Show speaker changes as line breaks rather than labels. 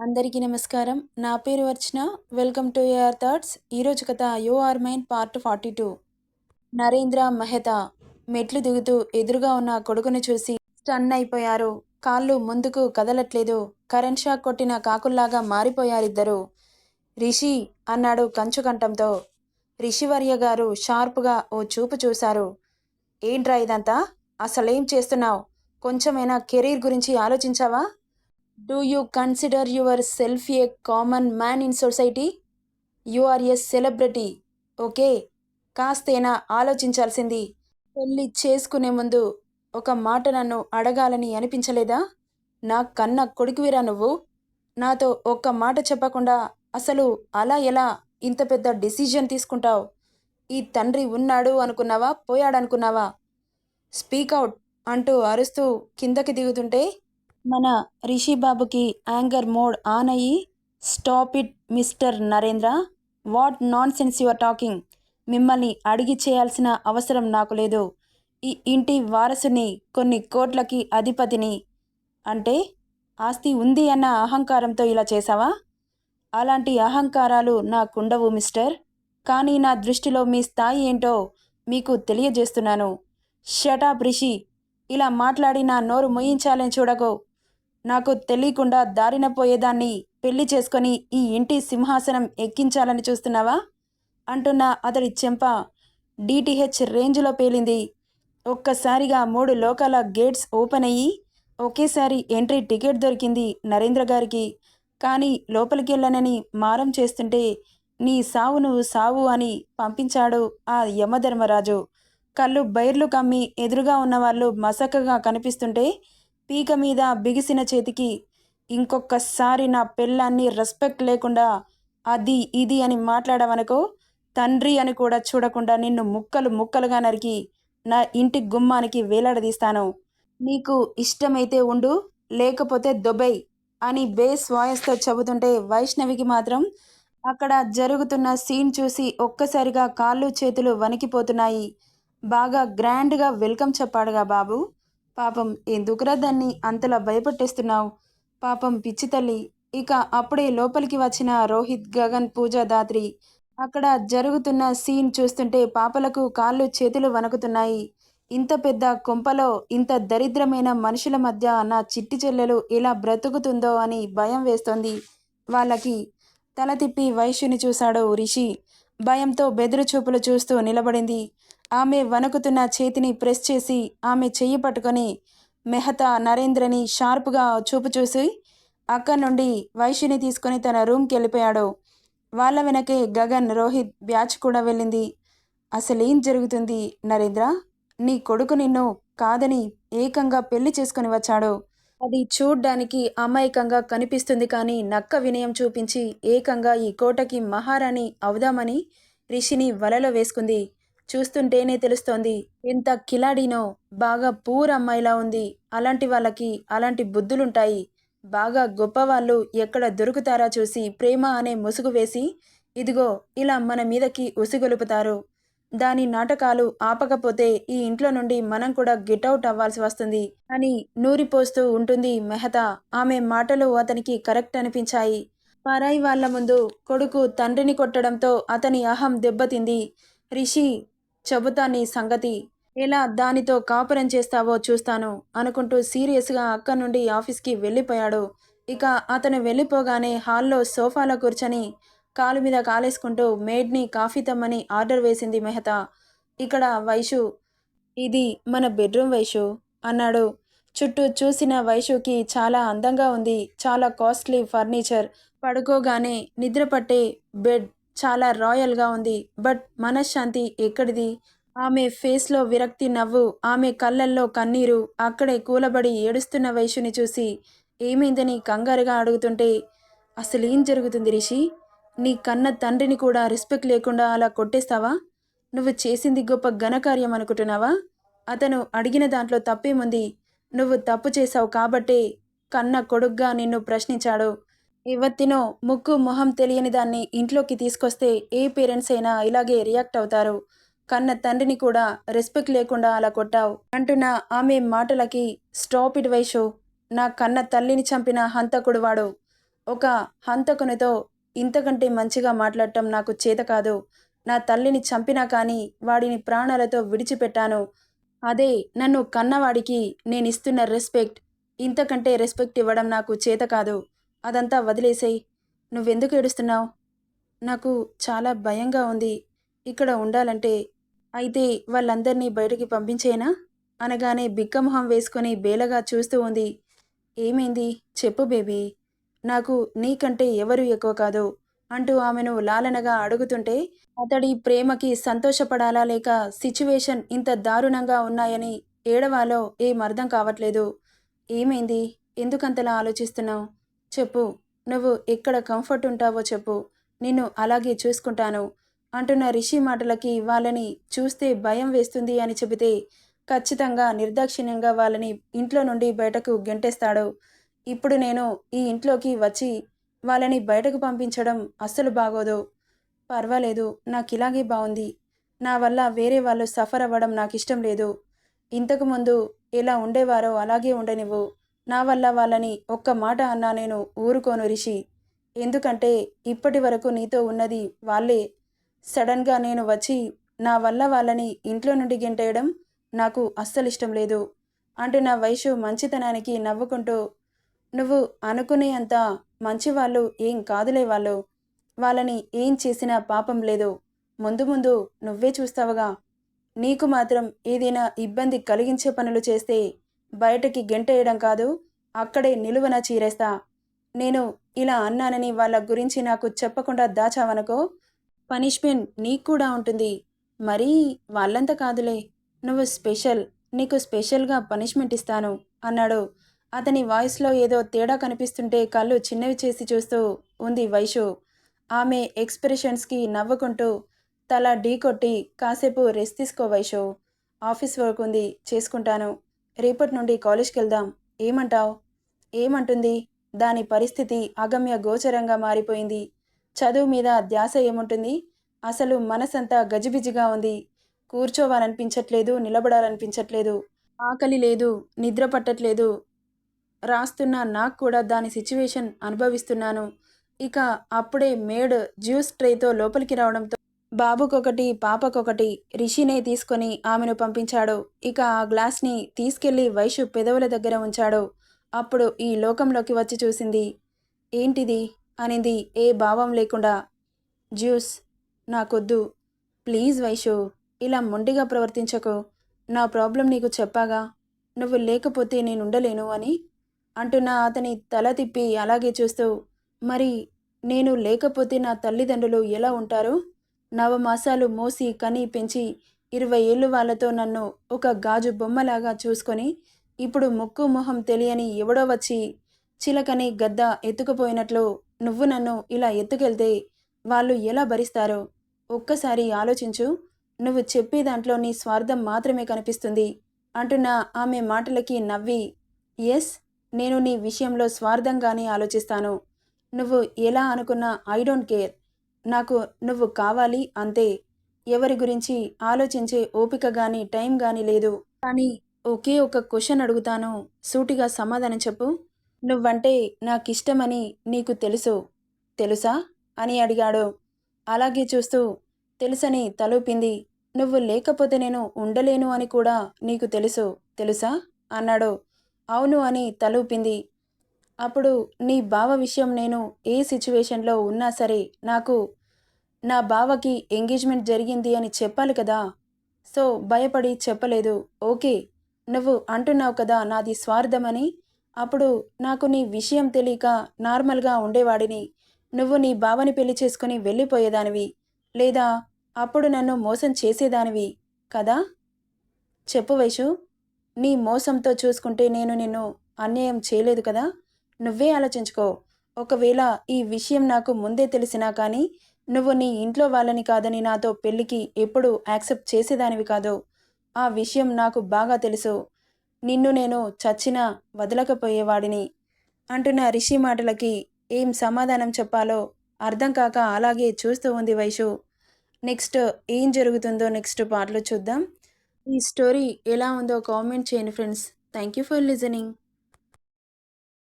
అందరికీ నమస్కారం. నా పేరు Archana. Welcome to A R thoughts. ఈరోజు కథ you are mine part forty two. Narendra Mehta మెట్లు దిగుతూ ఎదురుగా ఉన్న కొడుకుని చూసి స్టన్ అయిపోయారు. కాళ్ళు ముందుకు కదలట్లేదు. కరెంట్ షాక్ కొట్టిన కాకుల్లాగా మారిపోయారిద్దరు. రిషి అన్నాడు కంచు కంఠంతో రిషివర్య గారు షార్ప్గా ఓ చూపు చూశారు. ఏంట్రా ఇదంతా? అసలేం చేస్తున్నావు? కొంచెమైనా కెరీర్ గురించి ఆలోచించావా? Do you consider yourself a common man in society you are a celebrity okay కాస్తేనా ఆలోచించాల్సింది. పెళ్ళి చేసుకునే ముందు ఒక మాట నన్ను అడగాలని అనిపించలేదా? నా కన్న కొడుకువిరా నువ్వు? నాతో ఒక్క మాట చెప్పకుండా అసలు అలా ఎలా ఇంత పెద్ద డిసిజన్ తీసుకుంటావు? ఈ తండ్రి ఉన్నాడు అనుకున్నావా? పోయాడనుకున్నావా? స్పీక్ అవుట్ అంటూ అరుస్తూ కిందకి దిగుతుంటే మన రిషి బాబుకి యాంగర్ మోడ్ ఆన్ అయ్యి stop it mister Narendra. What nonsense your talking? మిమ్మల్ని అడిగి చేయాల్సిన అవసరం నాకు లేదు. ఈ ఇంటి వారసుని కొన్ని కోట్లకి అధిపతిని. అంటే ఆస్తి ఉంది అన్న అహంకారంతో ఇలా చేశావా? అలాంటి అహంకారాలు నాకుండవు మిస్టర్. కానీ నా దృష్టిలో మీ స్థాయి ఏంటో మీకు తెలియజేస్తున్నాను. Shut up Rishi. ఇలా మాట్లాడి నా నోరు ముయించాలని చూడకో. నాకు తెలియకుండా దారిన పోయేదాన్ని పెళ్ళి చేసుకొని ఈ ఇంటి సింహాసనం ఎక్కించాలని చూస్తున్నావా? అంటున్న అతడి చెంప డిటిహెచ్ రేంజ్లో పేలింది. ఒక్కసారిగా మూడు లోకాల గేట్స్ ఓపెన్ అయ్యి ఒకేసారి ఎంట్రీ టికెట్ దొరికింది నరేంద్ర గారికి. కానీ లోపలికి వెళ్ళనని మారం చేస్తుంటే నీ సావు నువ్వు సావు అని పంపించాడు ఆ యమధర్మరాజు. కళ్ళు బైర్లు కమ్మి ఎదురుగా ఉన్నవాళ్ళు మసకగా కనిపిస్తుంటే పీక మీద బిగిసిన చేతికి ఇంకొకసారి నా పెళ్ళాన్ని రెస్పెక్ట్ లేకుండా అది ఇది అని మాట్లాడవనుకో తండ్రి అని కూడా చూడకుండా నిన్ను ముక్కలు ముక్కలుగా నరికి నా ఇంటి గుమ్మానికి వేలాడదీస్తాను. నీకు ఇష్టమైతే ఉండు లేకపోతే దొబై అని బేస్ వాయిస్తో చెబుతుంటే వైష్ణవికి మాత్రం అక్కడ జరుగుతున్న సీన్ చూసి ఒక్కసారిగా కాళ్ళు చేతులు వణికిపోతున్నాయి. బాగా గ్రాండ్గా వెల్కమ్ చెప్పాడుగా బాబు. పాపం ఎందుకురా దాన్ని అంతలా భయపెట్టేస్తున్నావు? పాపం పిచ్చి తల్లి. ఇక అప్పుడే లోపలికి వచ్చిన రోహిత్ గగన్ పూజ దాత్రి. అక్కడ జరుగుతున్న సీన్ చూస్తుంటే పాపలకు కాళ్ళు చేతులు వణుకుతున్నాయి. ఇంత పెద్ద కొంపలో ఇంత దరిద్రమైన మనుషుల మధ్య నా చిట్టి చెల్లెలు ఇలా బ్రతుకుతుందో అని భయం వేస్తోంది వాళ్ళకి. తల తిప్పి వైశ్యుని చూశాడు రిషి. భయంతో బెదురు చూపులు చూస్తూ నిలబడింది. ఆమె వణుకుతున్న చేతిని ప్రెస్ చేసి ఆమె చెయ్యి పట్టుకొని మెహతా నరేంద్రని షార్ప్గా చూపు చూసి అక్కడి నుండి వైశ్యని తీసుకొని తన రూమ్కి వెళ్ళిపోయాడు. వాళ్ళ వెనకే గగన్ రోహిత్ బ్యాచ్ కూడా వెళ్ళింది. అసలేం జరుగుతుంది నరేంద్ర? నీ కొడుకు నిన్ను కాదని ఏకంగా పెళ్ళి చేసుకుని వచ్చాడు. అది చూడ్డానికి అమాయకంగా కనిపిస్తుంది కానీ నక్క వినయం చూపించి ఏకంగా ఈ కోటకి మహారాణి అవుదామని రిషిని వలలో వేసుకుంది. చూస్తుంటేనే తెలుస్తోంది. ఎంత కిలాడినో బాగా పూర్ అమ్మాయిలా ఉంది. అలాంటి వాళ్ళకి అలాంటి బుద్ధులుంటాయి. బాగా గొప్పవాళ్ళు ఎక్కడ దొరుకుతారా చూసి ప్రేమ అనే ముసుగు వేసి ఇదిగో ఇలా మన మీదకి ఉసిగొలుపుతారు. దాని నాటకాలు ఆపకపోతే ఈ ఇంట్లో నుండి మనం కూడా గెట్అవుట్ అవ్వాల్సి వస్తుంది అని నూరిపోస్తూ ఉంటుంది మెహతా. ఆమె మాటలు అతనికి కరెక్ట్ అనిపించాయి. పరాయి వాళ్ళ ముందు కొడుకు తండ్రిని కొట్టడంతో అతని అహం దెబ్బతింది. రిషి చెబుతా నీ సంగతి. ఎలా దానితో కాపురం చేస్తావో చూస్తాను అనుకుంటూ సీరియస్గా అక్క నుండి ఆఫీస్కి వెళ్ళిపోయాడు. ఇక అతను వెళ్ళిపోగానే హాల్లో సోఫాలో కూర్చొని కాలు మీద కాలేసుకుంటూ మేడ్ని కాఫీ తమ్మని ఆర్డర్ వేసింది మెహతా. ఇక్కడ వైషు. ఇది మన బెడ్రూమ్ వైషు అన్నాడు. చుట్టూ చూసిన వైషుకి చాలా అందంగా ఉంది. చాలా కాస్ట్లీ ఫర్నిచర్. పడుకోగానే నిద్రపట్టే బెడ్. చాలా రాయల్గా ఉంది. బట్ మనశ్శాంతి ఎక్కడిది? ఆమె ఫేస్లో విరక్తి నవ్వు ఆమె కళ్ళల్లో కన్నీరు అక్కడే కూలబడి ఏడుస్తున్న వైశ్యుని చూసి ఏమైందని కంగారుగా అడుగుతుంటే అసలేం జరుగుతుంది రిషి? నీ కన్న తండ్రిని కూడా రెస్పెక్ట్ లేకుండా అలా కొట్టేస్తావా? నువ్వు చేసింది గొప్ప ఘనకార్యం అనుకుంటున్నావా? అతను అడిగిన దాంట్లో తప్పేముంది? నువ్వు తప్పు చేశావు కాబట్టే కన్న కొడుగ్గా నిన్ను ప్రశ్నించాడు. ఇవత్తినో ముక్కు మొహం తెలియని దాన్ని ఇంట్లోకి తీసుకొస్తే ఏ పేరెంట్స్ అయినా ఇలాగే రియాక్ట్ అవుతారు. కన్న తండ్రిని కూడా రెస్పెక్ట్ లేకుండా అలా కొట్టావు. అంటున్న ఆమె మాటలకి స్టాప్ ఇట్ వైషు. నా కన్న తల్లిని చంపిన హంతకుడు వాడు. ఒక హంతకునితో ఇంతకంటే మంచిగా మాట్లాడటం నాకు చేత కాదు. నా తల్లిని చంపినా కానీ వాడిని ప్రాణాలతో విడిచిపెట్టాను. అదే నన్ను కన్నవాడికి నేను ఇస్తున్న రెస్పెక్ట్. ఇంతకంటే రెస్పెక్ట్ ఇవ్వడం నాకు చేత కాదు. అదంతా వదిలేసేయి. నువ్వెందుకు ఏడుస్తున్నావు? నాకు చాలా భయంగా ఉంది. ఇక్కడ ఉండాలంటే అయితే వాళ్ళందరినీ బయటికి పంపించేనా? అనగానే బిక్కమొహం వేసుకొని బేలగా చూస్తూ ఉంది. ఏమైంది? చెప్పు బేబీ. నాకు నీకంటే ఎవరు ఎక్కువ కాదు అంటూ ఆమెను లాలనగా అడుగుతుంటే అతడి ప్రేమకి సంతోషపడాలా లేక సిచ్యువేషన్ ఇంత దారుణంగా ఉన్నాయని ఏడవాలో ఏం అర్థం కావట్లేదు. ఏమైంది? ఎందుకంతలా ఆలోచిస్తున్నావు? చెప్పు నువ్వు ఎక్కడ కంఫర్ట్ ఉంటావో చెప్పు నిన్ను అలాగే చూసుకుంటాను అంటున్న రిషి మాటలకి వాళ్ళని చూస్తే భయం వేస్తుంది అని చెబితే ఖచ్చితంగా నిర్దాక్షిణ్యంగా వాళ్ళని ఇంట్లో నుండి బయటకు గెంటేస్తాడు. ఇప్పుడు నేను ఈ ఇంట్లోకి వచ్చి వాళ్ళని బయటకు పంపించడం అస్సలు బాగోదు. పర్వాలేదు నాకు ఇలాగే బాగుంది. నా వల్ల వేరే వాళ్ళు సఫర్ అవ్వడం నాకు ఇష్టం లేదు ఇంతకుముందు ఎలా ఉండేవారో అలాగే ఉండనివ్వు నా వల్ల వాళ్ళని ఒక్క మాట అన్నా నేను ఊరుకోను రిషి. ఎందుకంటే ఇప్పటి వరకు నీతో ఉన్నది వాళ్ళే. సడన్గా నేను వచ్చి నా వల్ల వాళ్ళని ఇంట్లో నుండి గెంటేయడం నాకు అస్సలు ఇష్టం లేదు. అంటూ నా వయసు మంచితనానికి నవ్వుకుంటూ నువ్వు అనుకునే అంత మంచివాళ్ళు ఏం కాదులే వాళ్ళు. వాళ్ళని ఏం చేసినా పాపం లేదు. ముందు ముందు నువ్వే చూస్తావుగా. నీకు మాత్రం ఏదైనా ఇబ్బంది కలిగించే పనులు చేస్తే బయటకి గెంటేయడం కాదు అక్కడే నిలువన చీరేస్తా. నేను ఇలా అన్నానని వాళ్ళ గురించి నాకు చెప్పకుండా దాచావనుకో పనిష్మెంట్ నీకు కూడా ఉంటుంది. మరీ వాళ్ళంతా కాదులే. నువ్వు స్పెషల్ నీకు స్పెషల్గా పనిష్మెంట్ ఇస్తాను అన్నాడు. అతని వాయిస్లో ఏదో తేడా కనిపిస్తుంటే కళ్ళు చిన్నవి చేసి చూస్తూ ఉంది వైషు. ఆమె ఎక్స్ప్రెషన్స్కి నవ్వుకుంటూ తల ఢీ కొట్టి కాసేపు రెస్ట్ తీసుకో వైషు. ఆఫీస్ వర్క్ ఉంది చేసుకుంటాను. రేపటి నుండి కాలేజ్కి వెళ్దాం ఏమంటావ్? ఏమంటుంది? దాని పరిస్థితి అగమ్య గోచరంగా మారిపోయింది. చదువు మీద ధ్యాస ఏముంటుంది? అసలు మనసంతా గజిబిజిగా ఉంది. కూర్చోవాలనిపించట్లేదు నిలబడాలనిపించట్లేదు. ఆకలి లేదు నిద్ర పట్టట్లేదు. రాస్తున్న నాకు కూడా దాని సిచ్యువేషన్ అనుభవిస్తున్నాను. ఇక అప్పుడే మేడ్ జ్యూస్ ట్రేతో లోపలికి రావడంతో బాబుకొకటి పాపకొకటి రిషినే తీసుకొని ఆమెను పంపించాడు. ఇక ఆ గ్లాస్ని తీసుకెళ్ళి వైషు పెదవుల దగ్గర ఉంచాడు. అప్పుడు ఈ లోకంలోకి వచ్చి చూసింది. ఏంటిది? అనింది. ఏ భావం లేకుండా. జ్యూస్. నాకొద్దు. ప్లీజ్ వైషు ఇలా మొండిగా ప్రవర్తించకు. నా ప్రాబ్లం నీకు చెప్పాగా. నువ్వు లేకపోతే నేనుండలేను అని అంటున్న అతని తల తిప్పి అలాగే చూస్తూ మరి నేను లేకపోతే నా తల్లిదండ్రులు ఎలా ఉంటారు? నవమాసాలు మోసి కని పెంచి ఇరవై ఏళ్ళు వాళ్ళతో నన్ను ఒక గాజు బొమ్మలాగా చూసుకొని ఇప్పుడు ముక్కు మొహం తెలియని ఎవడో వచ్చి చిలకని గద్ద ఎత్తుకుపోయినట్లు నువ్వు నన్ను ఇలా ఎత్తుకెళ్తే వాళ్ళు ఎలా భరిస్తారో ఒక్కసారి ఆలోచించు. నువ్వు చెప్పే దాంట్లో నీ స్వార్థం మాత్రమే కనిపిస్తుంది అంటున్న ఆమె మాటలకి నవ్వి. ఎస్ నేను నీ విషయంలో స్వార్థంగానే ఆలోచిస్తాను. నువ్వు ఎలా అనుకున్నా ఐ డోంట్ కేర్. నాకు నువ్వు కావాలి అంతే. ఎవరి గురించి ఆలోచించే ఓపిక గాని టైం గాని లేదు. కానీ ఒకే ఒక క్వశ్చన్ అడుగుతాను. సూటిగా సమాధానం చెప్పు. నువ్వంటే నాకిష్టమని నీకు తెలుసు. తెలుసా? అని అడిగాడు. అలాగే చూస్తూ తెలుసని తలూపింది. నువ్వు లేకపోతే నేను ఉండలేను అని కూడా నీకు తెలుసు. తెలుసా? అన్నాడు. అవును అని తలూపింది. అప్పుడు నీ బావ విషయం నేను ఏ సిచ్యువేషన్లో ఉన్నా సరే నాకు నా బావకి ఎంగేజ్మెంట్ జరిగింది అని చెప్పాలి కదా. సో భయపడి చెప్పలేదు. ఓకే నువ్వు అంటున్నావు కదా నాది స్వార్థమని. అప్పుడు నాకు నీ విషయం తెలియక నార్మల్గా ఉండేవాడిని. నువ్వు నీ బావని పెళ్ళి చేసుకుని వెళ్ళిపోయేదానివి. లేదా అప్పుడు నన్ను మోసం చేసేదానివి కదా? చెప్పు వైషు నీ మోసంతో చూసుకుంటే నేను నిన్ను అన్యాయం చేయలేదు కదా? నువ్వే ఆలోచించుకో. ఒకవేళ ఈ విషయం నాకు ముందే తెలిసినా కానీ నువ్వు నీ ఇంట్లో వాళ్ళని కాదని నాతో పెళ్ళికి ఎప్పుడు యాక్సెప్ట్ చేసేదానివి కాదు. ఆ విషయం నాకు బాగా తెలుసు. నిన్ను నేను చచ్చినా వదలకపోయేవాడిని. అంటున్న రిషి మాటలకి ఏం సమాధానం చెప్పాలో అర్థం కాక అలాగే చూస్తూ ఉంది వైషు. నెక్స్ట్ ఏం జరుగుతుందో నెక్స్ట్ పాటలో చూద్దాం. ఈ స్టోరీ ఎలా ఉందో కామెంట్ చేయండి friends. Thank you for listening.